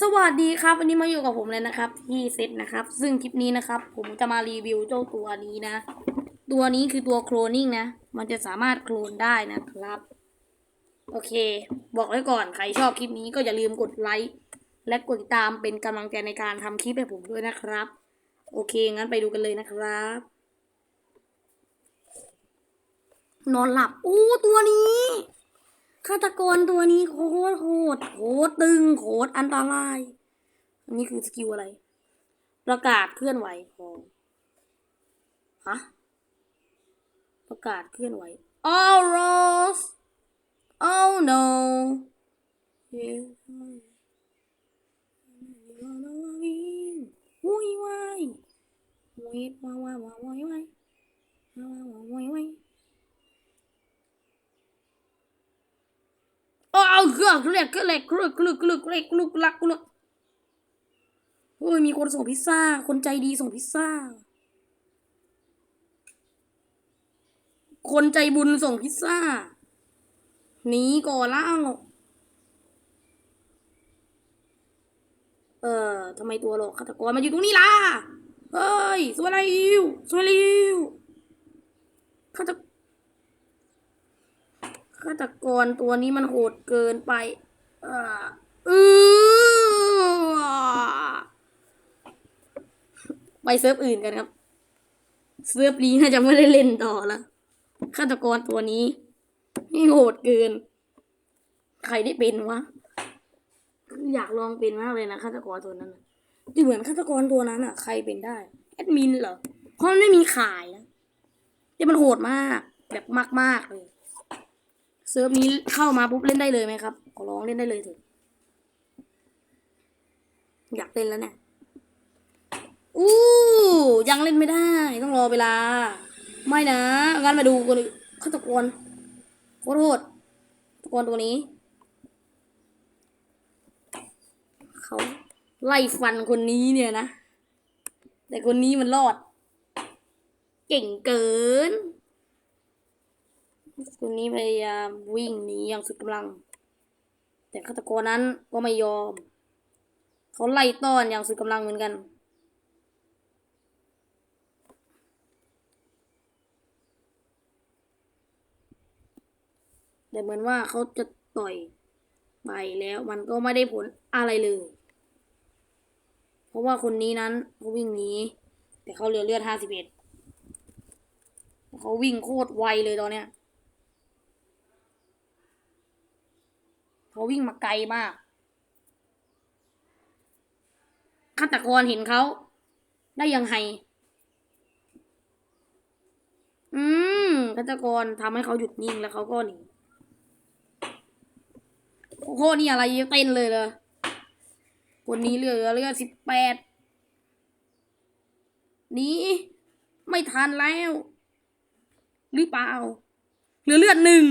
สวัสดีครับ วันนี้มาอยู่กับผมเลยนะครับที่เซตนะครับ ซึ่งคลิปนี้นะครับ ผมจะมารีวิวเจ้าตัวนี้นะ ตัวนี้คือตัวโคลนนิ่งนะ มันจะสามารถโคลนได้นะครับ โอเค บอกไว้ก่อน ใครชอบคลิปนี้ก็อย่าลืมกดไลค์และกดติดตามเป็นกำลังใจในการทำคลิปให้ผมด้วยนะครับ โอเค งั้นไปดูกันเลยนะครับ นอนหลับโอ้ตัวนี้ ฆาตกรตัวนี้โคตรโหดโคตรตึงโคตรอันตราย อันนี้คือสกิลอะไร ประกาศเคลื่อนไหวของฮะประกาศเคลื่อนไหว All Rose Oh no วุ้ยวายวุ้ยว้าวว้าวว้าวว้ายว้ายว้าวว้าวว้าย ว้ายอ้าวเกลือเกลือเกลือเกลือเกลือเกลือเกลือเกลือเกลือเกลือเฮ้ยมีคนส่งพิซซ่า คนใจดีส่งพิซซ่า คนใจบุญส่งพิซซ่าหนีก่อนแล้วเอ่อทำไมตัวหลอกฆาตกรมาอยู่ตรงนี้ล่ะ เฮ้ย สวยอะไรอิวสวยอะไรอิวฆาต ฆาตกรตัวนี้มันโหดเกินไปเออเออไปเซิร์ฟอื่นกันครับ เซิร์ฟนี้น่าจะไม่ได้เล่นต่อล้วฆาตกรตัวนี้นี่โหดเกิน ใครได้เป็นวะ อยากลองเป็นมากเลยนะฆาตกรตัวนั้นน่ะที่เหมือนฆาตกรตัวนั้นอะ ใครเป็นได้ แอดมินเหรอ เพราะมันไม่มีขายนะแต่มันโหดมาก แบบมากๆเลย เซิร์ฟนี้เข้ามาปุ๊บเล่นได้เลยไหมครับ ขอร้องเล่นได้เลยเถอะ อยากเล่นแล้วเนี่ย อู้ยังเล่นไม่ได้ ต้องรอเวลา ไม่นะ งั้นมาดูคนอื่นฆาตกรโคตรโหดฆาตกรตัวนี้ เขาไล่ฟันคนนี้เนี่ยนะ แต่คนนี้มันรอด เก่งเกิน คนนี้พยายามวิ่งหนีอย่างสุดกำลัง แต่ฆาตกรนั้นก็ไม่ยอม เขาไล่ต้อนอย่างสุดกำลังเหมือนกัน แต่เหมือนว่าเขาจะต่อยไปแล้วมันก็ไม่ได้ผลอะไรเลย เพราะว่าคนนี้นั้นเขาวิ่งหนีแต่เขาเหลือเลือดห้าสิบเอ็ดเขาวิ่งโคตรไวเลยตอนเนี้ย เขาวิ่งมาไกลมากฆาตกรเห็นเขา ได้ยังไง อืมฆาตกรทำให้เขาหยุดนิ่งแล้วเขาก็หนีโอ้โหนี่อะไรเต้นเลยเลยคนนี้เหลือเลือดสิบแปดนี้ไม่ทันแล้ว หรือเปล่าเหลือเลือดหนึ่ง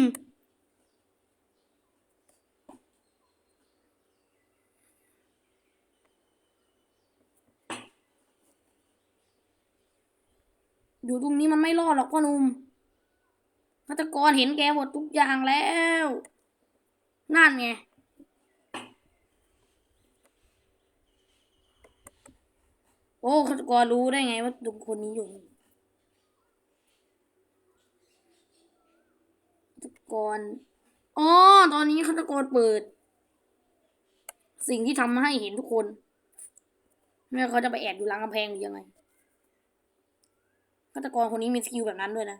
อยู่ตรงนี้มันไม่รอดหรอกพ่อหนุ่มฆาตกรเห็นแกหมดทุกอย่างแล้ว นั่นไงโอ้ฆาตกรรู้ได้ไงว่าตุกคนนี้อยู่ฆาตกรอ๋อตอนนี้ฆาตกรเปิด สิ่งที่ทำให้เห็นทุกคน ไม่ว่าเขาจะไปแอบอยู่หลังกำแพงหรือยังไงาตกรคนนี้มีสกิลแบบนั้นด้วยนะ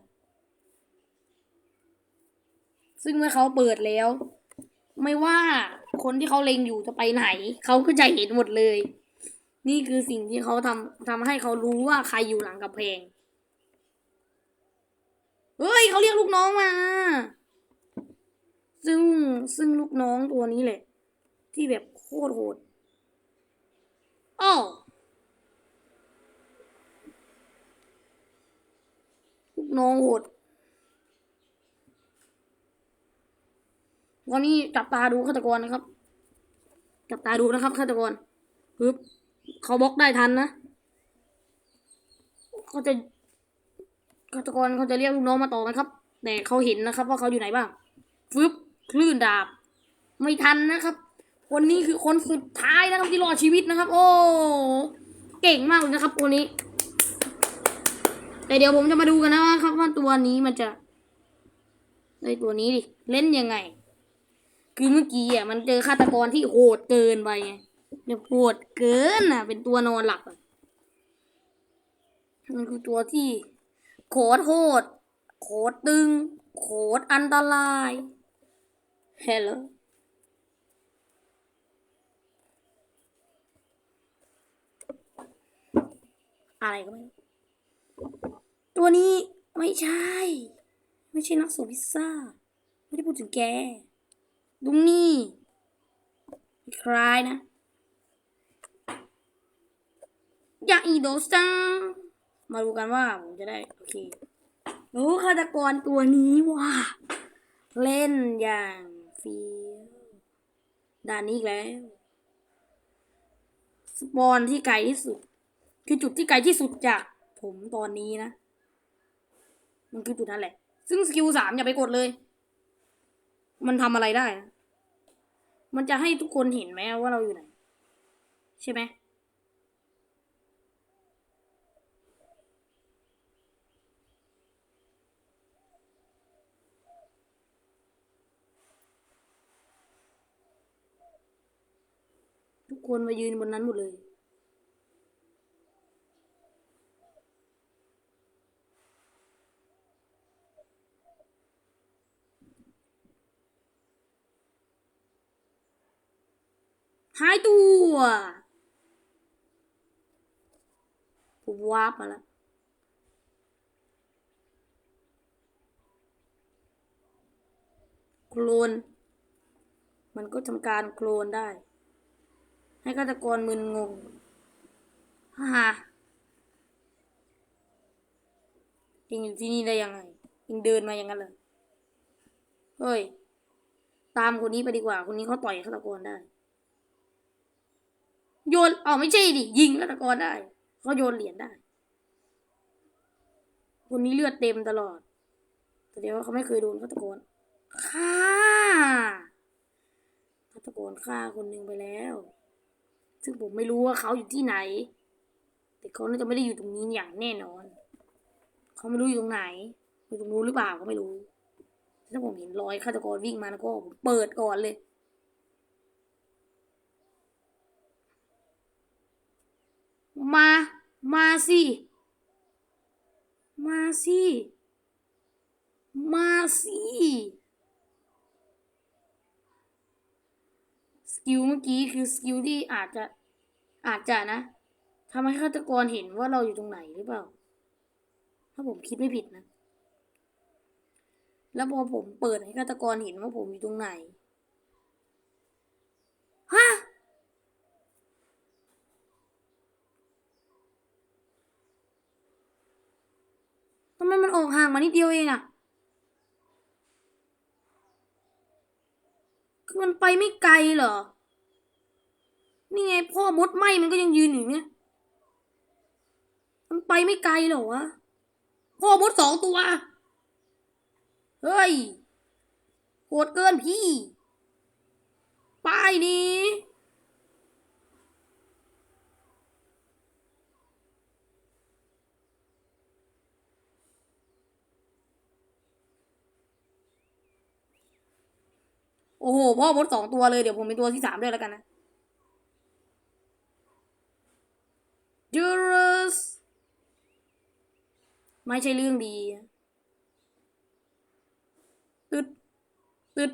ซึ่งเมื่อเขาเปิดแล้ว ไม่ว่าคนที่เขาเล็งอยู่จะไปไหน เขาก็จะเห็นหมดเลย นี่คือสิ่งที่เขาทำทำให้เขารู้ว่าใครอยู่หลังกำแพงเฮ้ยเขาเรียกลูกน้องมา ซึ่งซึ่งลูกน้องตัวนี้แหละ ที่แบบโคตรโหดอ้อก น้องโหดวันนี้จับตาดูฆาตกรนะครับ จับตาดูนะครับฆาตกรปึ๊บเขาบล็อกได้ทันนะเขาจะฆาตกรเขาจะเรียกลูกน้องมาต่อไหมครับ แต่เขาเห็นนะครับ ว่าเขาอยู่ไหนบ้างฟึบคลื่นดาบ ไม่ทันนะครับ คนนี้คือคนสุดท้ายนะครับที่รอดชีวิตนะครับ โอ้ เก่งมากเลยนะครับตัวนี้ แต่เดี๋ยวผมจะมาดูกันนะว่าครับว่าตัวนี้มันจะในตัวนี้ดิเล่นยังไง คือเมื่อกี้อะมันเจอฆาตกรที่โหดเกินไปไงเนี่ยโหดเกินอะ เป็นตัวนอนหลับอะมันคือตัวที่โคตรโหดโคตรตึงโคตรอันตรายเฮลโลอะไรก็ไม่รู้ ตัวนี้ไม่ใช่ ไม่ใช่นักส่งพิซซ่า ไม่ได้พูดถึงแกดุงนี่คล้ายนะอยากอีโดซังมาดูกันว่าผมจะได้ โอเครู้ฆาตกรตัวนี้ว่าเล่นอย่างฟีด่านนี้อีกแล้ว สปอนที่ไกลที่สุด คือจุดที่ไกลที่สุดจากผมตอนนี้นะ มันคือจุดนั้นแหละ ซึ่งสกิลสามอย่าไปกดเลย มันทำอะไรได้ มันจะให้ทุกคนเห็นไหมว่าเราอยู่ไหน ใช่ไหมทุกคนมายืนบนนั้นหมดเลย หายตัวผมวาร์ปมาแล้วโคลน มันก็ทำการโคลนได้ ให้ฆาตกรมึนงงฮ่าฮ่าเองอยู่ที่นี่ได้ยังไงเองเดินมาอย่างนั้นเลยเฮ้ย ตามคนนี้ไปดีกว่า คนนี้เขาต่อยฆาตกรได้ โยนอ๋อไม่ใช่ดิยิงฆาตกรได้เขาโยนเหรียญได้ คนนี้เลือดเต็มตลอดแสดงว่าเขาไม่เคยโดนฆาตกรฆ่าฆาตกรฆ่าคนหนึ่งไปแล้ว ซึ่งผมไม่รู้ว่าเขาอยู่ที่ไหน แต่เขาน่าจะไม่ได้อยู่ตรงนี้อย่างแน่นอน เขาไม่รู้อยู่ตรงไหน อยู่ตรงนู้นหรือเปล่าก็ไม่รู้ ถ้าผมเห็นรอยฆาตกรวิ่งมาแล้วก็ผมเปิดก่อนเลย มา มาสิ มาสิ มาสิ สกิลเมื่อกี้คือสกิลที่อาจจะ อาจจะนะทำให้ฆาตกรเห็นว่าเราอยู่ตรงไหนหรือเปล่า ถ้าผมคิดไม่ผิดนะ แล้วพอผมเปิดให้ฆาตกรเห็นว่าผมอยู่ตรงไหน ฮะ ทำไมมันออกห่างมานิดเดียวเองอะคือมันไปไม่ไกลเหรอ นี่ไงพ่อมดไหมมันก็ยังยืนอยู่เนี่ย มันไปไม่ไกลเหรอวะ พ่อมดสองตัว เฮ้ยโหดเกินพี่ ป้ายนี้ อ้โห พ่อมดสองตัวเลยเดี๋ยวผมเป็นตัวที่สามด้วยแล้วกันนะจูรัสไม่ใช่เรื่องดีตึดตึด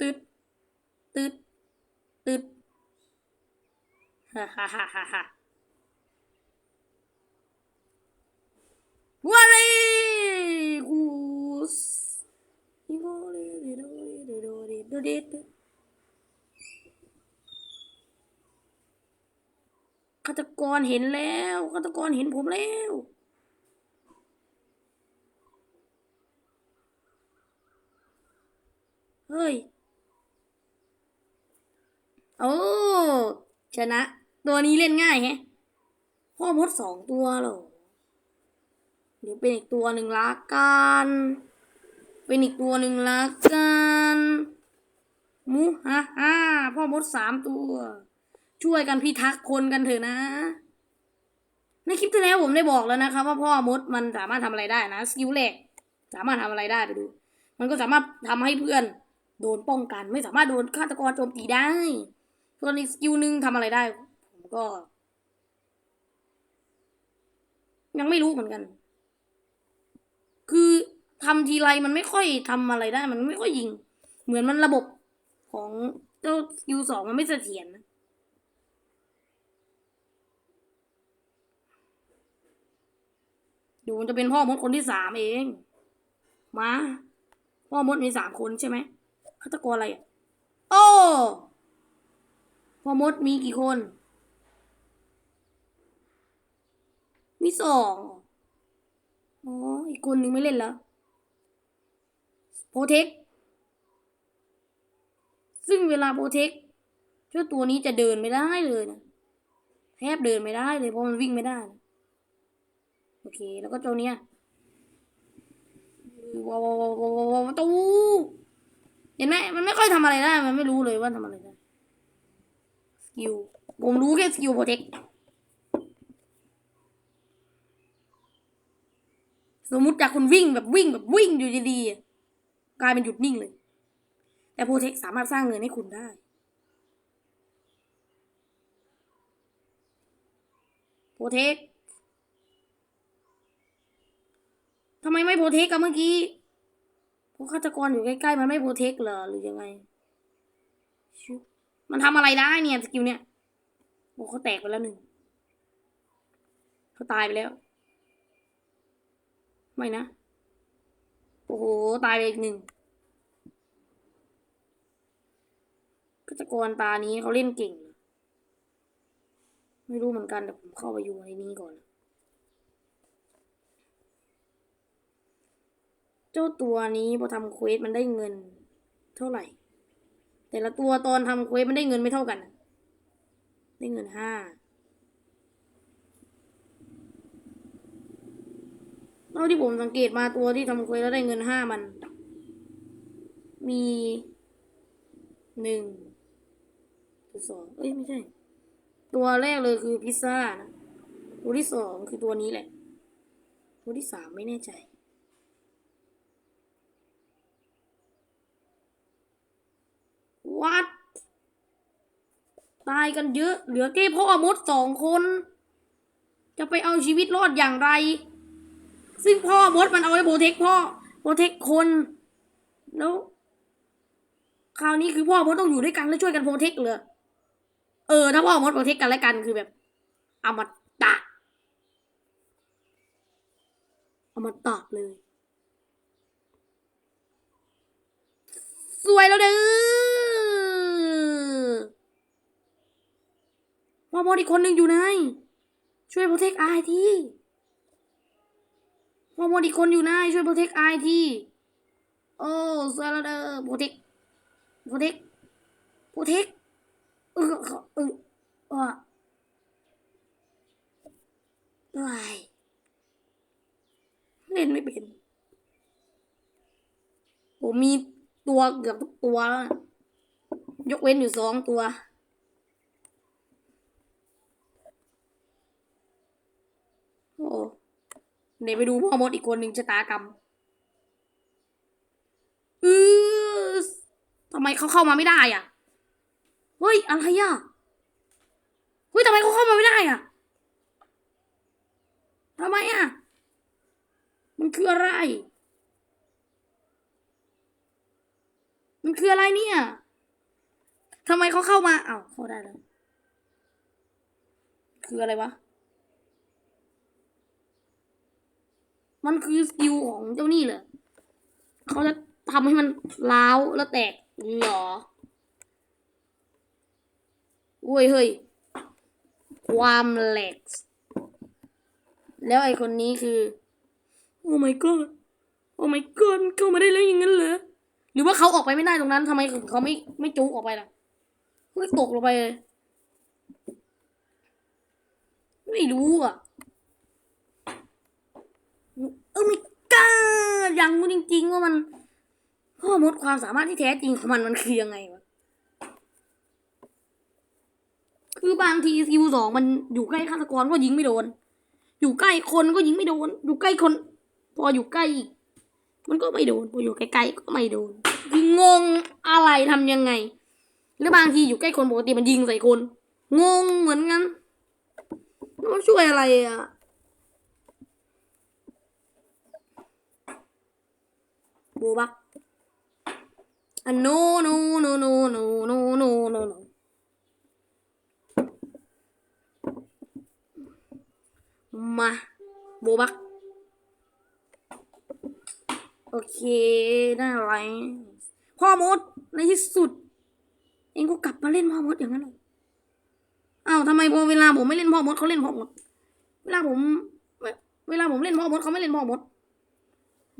ตึดตึดตึดฮ่าฮ่าฮ่าฮ่าฮ่าวารีกูสอีโกเรเดโดเรเดโดเรโดเดโดฆาตกรเห็นแล้วฆาตกรเห็นผมแล้ว เฮ้ย โอ้ ชนะ ตัวนี้เล่นง่ายแฮะพ่อมดสองตัวหรอเดี๋ยวเป็นอีกตัวหนึ่งละกัน เป็นอีกตัวหนึ่งละกัน มูฮะอ่าพ่อมดสามตัว ช่วยกันพิทักษ์คนกันเถอะนะ ในคลิปที่แล้วผมได้บอกแล้วนะครับ ว่าพ่อมดมันสามารถทำอะไรได้นะสกิลแรกสามารถทำอะไรได้ไปดู มันก็สามารถทำให้เพื่อนโดนป้องกัน ไม่สามารถโดนฆาตกรโจมตีได้ส่วนอีกสกิลหนึ่งทำอะไรได้ ผมก็ ยังไม่รู้เหมือนกัน คือทำทีไรมันไม่ค่อยทำอะไรได้ มันไม่ค่อยยิง เหมือนมันระบบ ของเจ้าสกิลสองมันไม่เสถียรนะดูมันจะเป็นพ่อมดคนที่สามเอง มาพ่อมดมีสามคนใช่ไหมฆาตกรอะไรอะโอ้พ่อมดมีกี่คน มีสองอ๋ออีกคนหนึ่งไม่เล่นแล้วโปรเทค ซึ่งเวลาโปรเทคเจ้าตัวนี้จะเดินไม่ได้เลยนะแทบเดินไม่ได้เลยเพราะมันวิ่งไม่ได้ โอเค แล้วก็เจ้าเนี้ยว้าวว้าวว้าวววว้าวตู้เห็นไหมมันไม่ค่อยทำอะไรได้มันไม่รู้เลยว่าทำอะไรได้สกิลผมรู้แค่สกิลโปรเทคสมมติจากคุณวิ่งแบบวิ่งแบบวิ่งอยู่ดีๆกลายเป็นหยุดนิ่งเลย แต่โปรเทคสามารถสร้างเงินให้คุณได้ โปรเทคทำไมไม่โปรเทคกับเมื่อกี้เพราะฆาตกรอยู่ใกล้ๆ มันไม่โปรเทคเหรอหรือยังไง มันทำอะไรได้เนี่ยสกิลเนี่ยโอ้เขาแตกไปแล้วหนึ่ง เขาตายไปแล้ว ไม่นะ โอ้โห ตายไปอีกหนึ่ง ฆาตกรตานี้เขาเล่นเก่ง ไม่รู้เหมือนกันแต่ผมเข้าไปอยู่ในนี้ก่อน เจ้าตัวนี้พอทำเควสมันได้เงินเท่าไหร่ แต่ละตัวตอนทำเควสมันได้เงินไม่เท่ากัน ได้เงินห้าเท่าที่ผมสังเกตมาตัวที่ทำเควสแล้วได้เงินห้ามัน มีหนึ่ง ตัวสองเอ้ยไม่ใช่ ตัวแรกเลยคือพิซซ่านะตัวที่สองคือตัวนี้แหละ ตัวที่สามไม่แน่ใจ วัด ตายกันเยอะ เหลือแค่พ่อมดสองคน จะไปเอาชีวิตรอดอย่างไร ซึ่งพ่อมดมันเอาไว้โปรเทคพ่อโปรเทคคน แล้ว คราวนี้คือพ่อมดต้องอยู่ด้วยกันแล้วช่วยกันโปรเทคเลย ออถ้าพ่อมดโปรเทคกันและกันคือแบบ อมตะ อมตะเลย สวยแล้วเด้อพ่อมดอีกคนหนึ่งอยู่ไหนช่วยโปรเทคไอทีพ่อมดอีกคนอยู่ไหนช่วยโปรเทคไอทีโอ้สวยแล้วเด้อโปรเทคโปรเทคโปรเทค เออเออเออเอ้ยเล่นไม่เป็น ผมมีตัวเกือบทุกตัวแล้วยกเว้นอยู่สองตัว โอ้เดี๋ยวไปดูพ่อมดอีกคนหนึ่งชะตากรรมเออทำไมเขาเข้ามาไม่ได้อะ เฮ้ยอะไรอะเฮ้ยทำไมเขาเข้ามาไม่ได้อะทำไมอะ มันคืออะไร มันคืออะไรเนี่ยทำไมเขาเข้ามาอ้าวเข้าได้แล้วคืออะไรวะ มันคือสกิลของเจ้านี่เลยเขาจะทำให้มันล้าวแล้วแตกหรอ เว้ยเฮ้ย ความแหลก แล้วไอคนนี้คือ โอ้ my god โอ้ my god เข้ามาได้แล้วอย่างนั้นเหรอ หรือว่าเขาออกไปไม่ได้ตรงนั้นทำไมเขาไม่ไม่จุกออกไปล่ะเฮ้ยตกลงไปเลย ไม่รู้อะเออไม่กล้ายังรู้จริง ๆ ว่ามันพ่อมดความสามารถที่แท้จริงของมันมันคือยังไงวะ คือบางทีคิวสองมันอยู่ใกล้ฆาตกรก็ยิงไม่โดน อยู่ใกล้คนก็ยิงไม่โดน อยู่ใกล้คน พออยู่ใกล้อีกมันก็ไม่โดน พออยู่ใกล้ๆก็ไม่โดน คืองงอะไรทำยังไง แล้วบางทีอยู่ใกล้คนปกติมันยิงใส่คน งงเหมือนกันแล้วมันช่วยอะไรอะบูบักอันโนโนโนโนโนโนโนโนโน มาโบบัก โอเค ได้อะไร พ่อมด ในที่สุด เองก็กลับมาเล่นพ่อมดอย่างนั้นเหรออ้าวทำไมพอเวลาผมไม่เล่นพ่อมดเขาเล่นพ่อมด เวลาผมเวลาผมเล่นพ่อมดเขาไม่เล่นพ่อมด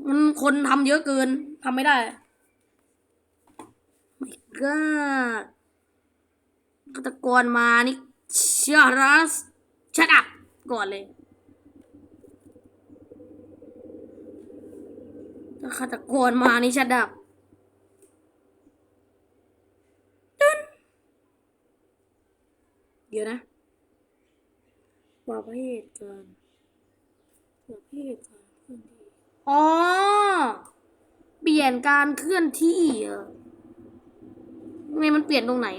มันคนทำเยอะเกินทำไม่ได้ไม่ก็ฆาตกรมานี่เชารัสชัดอัพก่อนเลย ถ้าฆาตกรมานี่ชัดอัพตึ้นเดี๋ยวนะประเภทการประเภทการเคลื่อนที่อ๋อ เปลี่ยนการเคลื่อนที่เหรอทำไมมันเปลี่ยนตรงไหน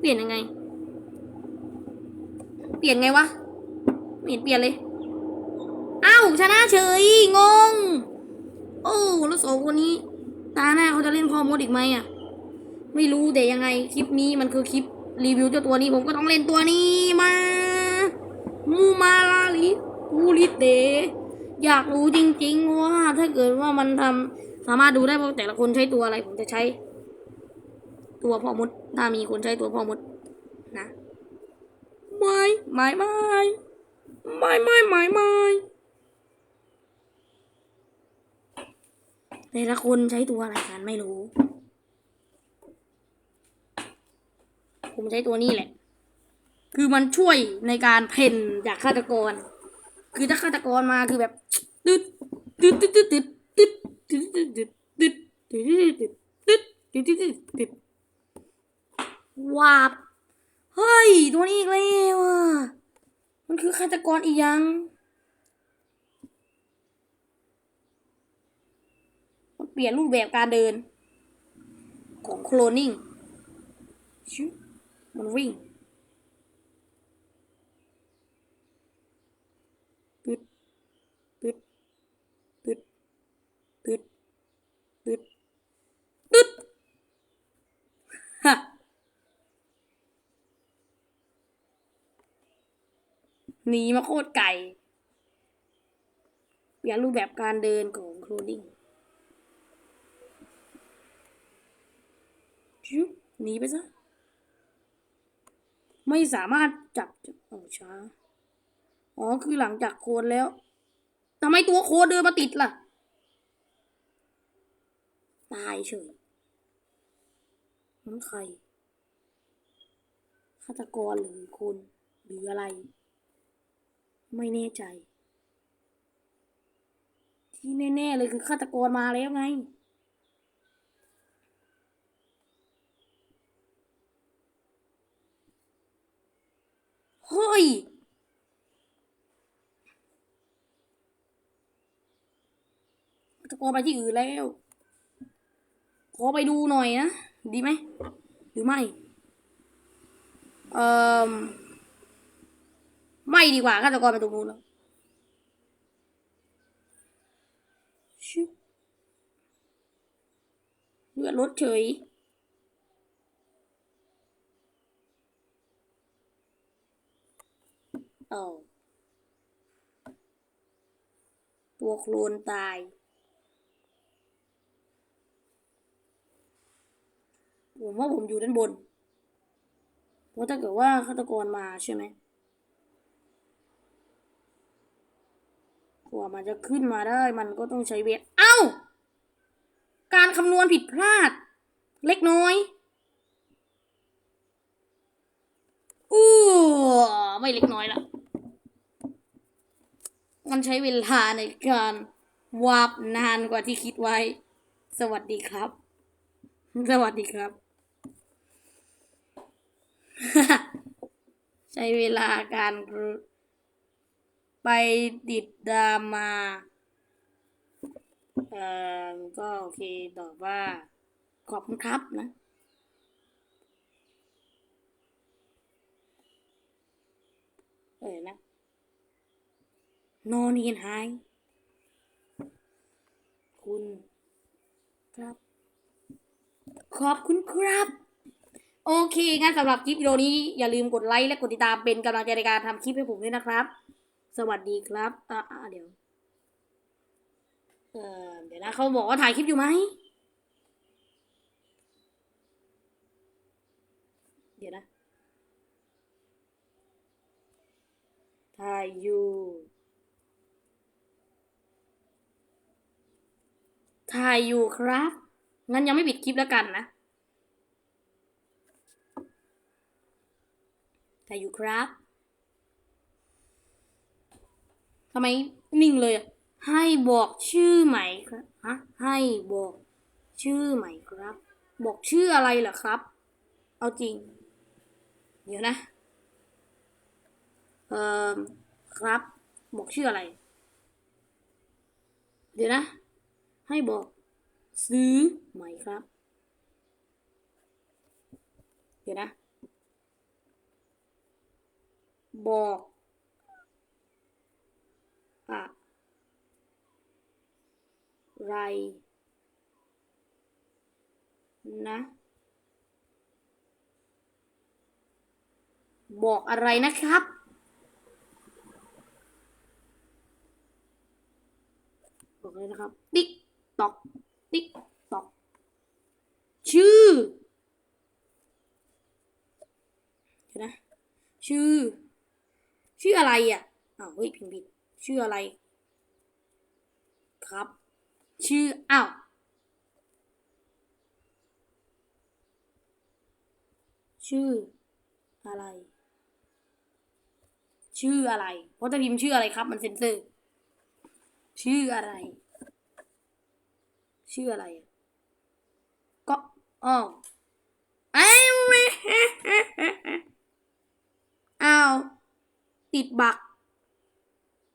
เปลี่ยนยังไง เปลี่ยนไงวะ ไม่เห็นเปลี่ยนเลย อ้าวชนะเฉย งง โอ้แล้วสองคนนี้ ตาหน้าเขาจะเล่นพ่อมดอีกไหมอะ ไม่รู้แต่ยังไงคลิปนี้มันคือคลิปรีวิวเจ้าตัวนี้ผมก็ต้องเล่นตัวนี้มามูมาลาลิปูลิเตอยากรู้จริง ๆ ว่า ถ้าเกิดว่ามันทำสามารถดูได้ว่าแต่ละคนใช้ตัวอะไรผมจะใช้ ตัวพ่อมดถ้ามีคนใช้ตัวพ่อมดนะไม่ไม่ไม่ไม่ไม่ไม่ไม่ แต่ละคนใช้ตัวอะไรกันไม่รู้ ผมใช้ตัวนี้แหละ คือมันช่วยในการเพ่นจากฆาตกร คือถ้าฆาตกรมาคือแบบตึ๊ดตึ๊ดตึ๊ดตึ๊ดตึ๊ดตึ๊ดตึ๊ดตึ๊ดตึ๊ดตึ๊ดตึ๊ดตึ๊ดตึ๊ดตึ๊ดตึ๊ดตึ๊ดวาบเฮ้ย ตัวนี้อีกแล้วมันคือฆาตกรอีกยัง มันเป ลี่ยนรูปแบบการเดิน ของโคลนนิ่งชิมันวิ่งตึ๊ดตึ๊ดตึ๊ดตึ๊ดตึ๊ดตึ๊ดฮะหนีมาโคตรไก่เปลี่ยนรูปแบบการเดินของโคลดิ้งชิว หนีไปซะ ไม่สามารถจับจับเอาช้า อ๋อ คือหลังจากโคนแล้วทำไมตัวโคนเดินมาติดล่ะ ตายเฉยมันใครฆาตกรหรือคนหรืออะไร ไม่แน่ใจ ที่แน่ ๆ เลยคือฆาตกรมาแล้วไง เฮ้ยจะกอไปที่อื่นแล้ว ขอไปดูหน่อยนะ ดีไหม หรือไม่ เอ่อ ไม่ดีกว่าฆาตกรไปตรงนู้นแล้วชิเลือดลดเฉย เออตัวโคลนตาย ผมว่าผมอยู่ด้านบน เพราะถ้าเกิดว่าฆาตกรมาใช่ไหมกว่ามันจะขึ้นมาได้มันก็ต้องใช้เวท เอ้า การคำนวณผิดพลาด เล็กน้อยอู้ไม่เล็กน้อยละ มันใช้เวลาในการวาบนานกว่าที่คิดไว้ สวัสดีครับ สวัสดีครับ ใช้เวลาการไปติดตามมาเอ่อก็โอเคตอบว่า ขอบคุณครับนะเออนะ นอนเห็นหาย คุณ ครับ ขอบคุณครับ โอเค งั้นสำหรับคลิปวิดีโอนี้อย่าลืมกดไลค์และกดติดตามเป็นกำลังใจในการทำคลิปให้ผมด้วยนะครับ สวัสดีครับ อ่าเดี๋ยว เออเดี๋ยวนะเขาบอกว่าถ่ายคลิปอยู่ไหม เดี๋ยวนะ ถ่ายอยู่ ถ่ายอยู่ครับ งั้นยังไม่ปิดคลิปแล้วกันนะถ่ายอยู่ครับทำไมนิ่งเลยให้บอกชื่อใหม่ครับฮะให้บอกชื่อใหม่ครับ บอกชื่ออะไรเหรอครับ เอาจริง เดี๋ยวนะ เอ่อ ครับ บอกชื่ออะไร เดี๋ยวนะ ให้บอกซื้อใหม่ครับ เดี๋ยวนะ บอกอะไรนะ บอกอะไรนะครับ บอกเลยนะครับ ติ๊ก ตอกติ๊กตอกชื่อเดี๋ยวนะ ชื่อ ชื่ออะไรอะอ้าวเฮ้ยพิมพ์ผิดชื่ออะไร ครับ ชื่ออ้าวชื่ออะไร ชื่ออะไร เพราะถ้าพิมพ์ชื่ออะไรครับ มันเซ็นเซอร์ ชื่ออะไร ชื่ออะไรก็อ๋อไอ้เว้ยอ้าวติดบัก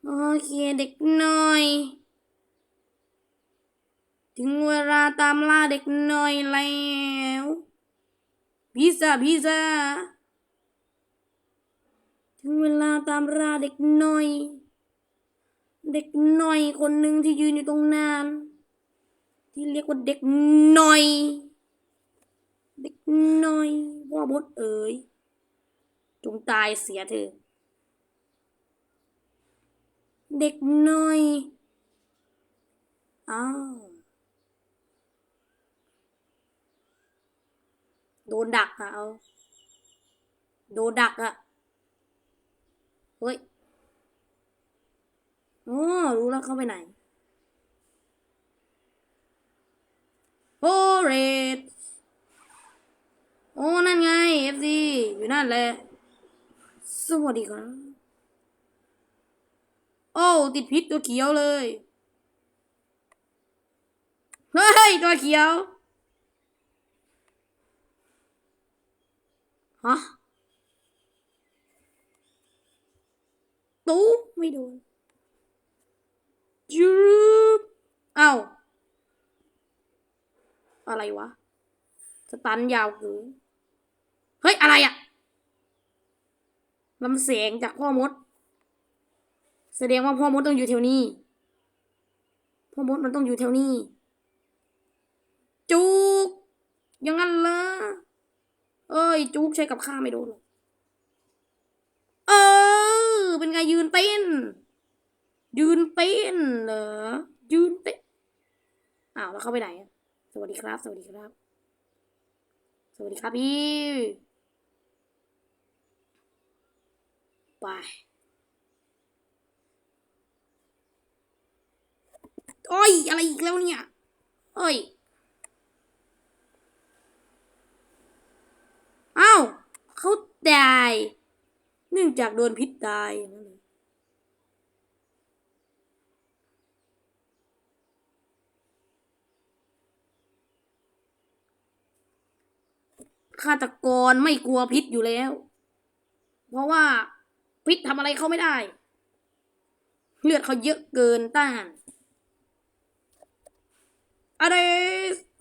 โอเคเด็กน้อย ถึงเวลาตามล่าเด็กน้อยแล้วพิซซ่าพิซซ่าถึงเวลาตามล่าเด็กน้อย เด็กน้อยคนหนึ่งที่ยืนอยู่ตรงนั้น ที่เรียกว่าเด็กน้อย เด็กน้อยว่าบดเอ๋ยจงตายเสียเถอะเด็กน้อย อ้าว โดนดักอะเอา โดนดักอะเฮ้ย อ๋อ รู้แล้วเข้าไปไหน โอเรดโอ้ นั่นไง FC อยู่นั่นแหละ สวัสดีครับ โอ้ ติดพิษตัวเขียวเลย เฮ้ย ตัวเขียว ฮะ ตู้ไม่โดนยูบเอ้า อะไรวะ สตันยาวเกินเฮ้ย อะไรอะลำเสียงจากพ่อมด แสดงว่าพ่อมดต้องอยู่แถวนี้ พ่อมดมันต้องอยู่แถวนี้ จุกยังงั้นละเอ้ย จุกใช้กับข้าไม่โดนเออ เป็นไงยืนเต้น ยืนเต้นเหรอยืนเต้นอ้าวแล้วเข้าไปไหน วัสดีครับ สวัสดีครับ สวัสดีครับพี่ไปโอ้ย อะไรอีกแล้วเนี่ยเอ้ยอ้าวเขาตายเนื่องจากโดนพิษตายอย่างนั้นเลย ฆาตกรไม่กลัวพิษอยู่แล้ว เพราะว่าพิษทำอะไรเขาไม่ได้ เลือดเขาเยอะเกินต้านอะไร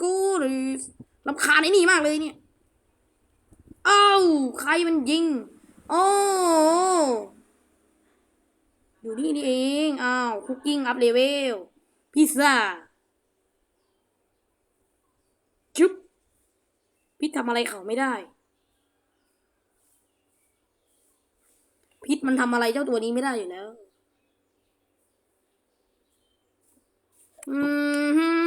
กูหรือลำคาญไอ้นี่มากเลยเนี่ยเอ้าใครมันยิง โอ้อยู่นี่นี่เอง อ้าว คุกกิ้งอัพเลเวลพิซซ่า ชุบ พิษทำอะไรเขาไม่ได้ พิษมันทำอะไรเจ้าตัวนี้ไม่ได้อยู่แล้ว อืม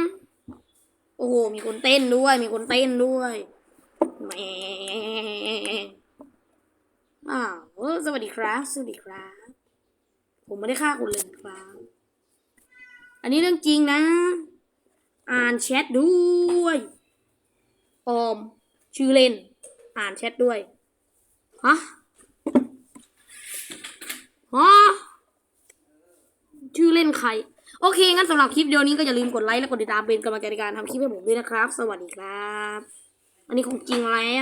โอ้โห มีคนเต้นด้วย มีคนเต้นด้วยแหมอ้าวเออสวัสดีครับ สวัสดีครับ ผมไม่ได้ฆ่าคุณเลยครับ อันนี้เรื่องจริงนะ อ่านแชทด้วยออม ชื่อเล่น อ่านแชทด้วย ฮะ ฮะ ชื่อเล่นใคร โอเค งั้นสำหรับคลิปเดียวนี้ก็อย่าลืมกดไลค์และกดติดตามเป็นกำลังใจในการทำคลิปให้ผมด้วยนะครับ สวัสดีครับ อันนี้ของจริงแล้ว